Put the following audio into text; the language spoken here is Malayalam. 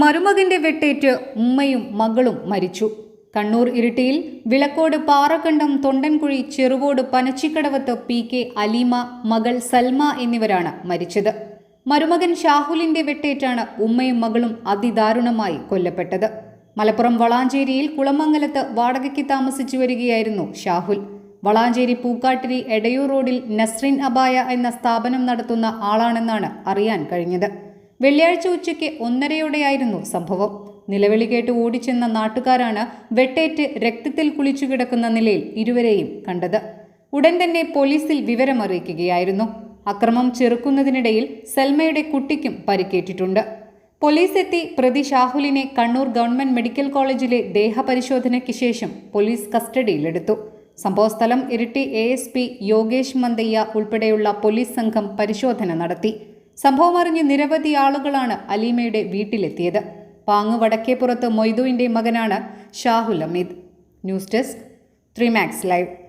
മരുമകന്റെ വെട്ടേറ്റ് ഉമ്മയും മകളും മരിച്ചു. കണ്ണൂർ ഇരിട്ടിയിൽ വിളക്കോട് പാറക്കണ്ടം തൊണ്ടൻകുഴി ചെറുവോട് പനച്ചിക്കടവത്ത് പി കെ അലീമ മകൾ സൽമ എന്നിവരാണ് മരിച്ചത്. മരുമകൻ ഷാഹുലിന്റെ വെട്ടേറ്റാണ് ഉമ്മയും മകളും അതിദാരുണമായി കൊല്ലപ്പെട്ടത്. മലപ്പുറം വളാഞ്ചേരിയിൽ കുളമംഗലത്ത് വാടകയ്ക്ക് താമസിച്ചു വരികയായിരുന്നു ഷാഹുൽ. വളാഞ്ചേരി പൂക്കാട്ടിരി എടയൂർ റോഡിൽ നസ്രിൻ അബായ എന്ന സ്ഥാപനം നടത്തുന്ന ആളാണെന്നാണ് അറിയാൻ കഴിഞ്ഞത്. വെള്ളിയാഴ്ച ഉച്ചയ്ക്ക് ഒന്നരയോടെയായിരുന്നു സംഭവം. നിലവിളി കേട്ട് ഓടിച്ചെന്ന നാട്ടുകാരാണ് വെട്ടേറ്റ് രക്തത്തിൽ കുളിച്ചു കിടക്കുന്ന നിലയിൽ ഇരുവരെയും കണ്ടത്. ഉടൻ തന്നെ പോലീസിൽ വിവരമറിയിക്കുകയായിരുന്നു. അക്രമം ചെറുക്കുന്നതിനിടയിൽ സൽമയുടെ കുട്ടിക്കും പരിക്കേറ്റിട്ടുണ്ട്. പോലീസ് എത്തി പ്രതി ഷാഹുലിനെ കണ്ണൂർ ഗവൺമെന്റ് മെഡിക്കൽ കോളേജിലെ ദേഹപരിശോധനയ്ക്ക് ശേഷം പോലീസ് കസ്റ്റഡിയിലെടുത്തു. സംഭവസ്ഥലം Iritty A S P Yogesh Manthaiah ഉൾപ്പെടെയുള്ള പോലീസ് സംഘം പരിശോധന നടത്തി. സംഭവമറിഞ്ഞ് നിരവധി ആളുകളാണ് അലീമയുടെ വീട്ടിലെത്തിയത്. പാങ് വടക്കേപ്പുറത്ത് മൊയ്തുവിന്റെ മകനാണ് Shahul Hameed. News desk Trimax live.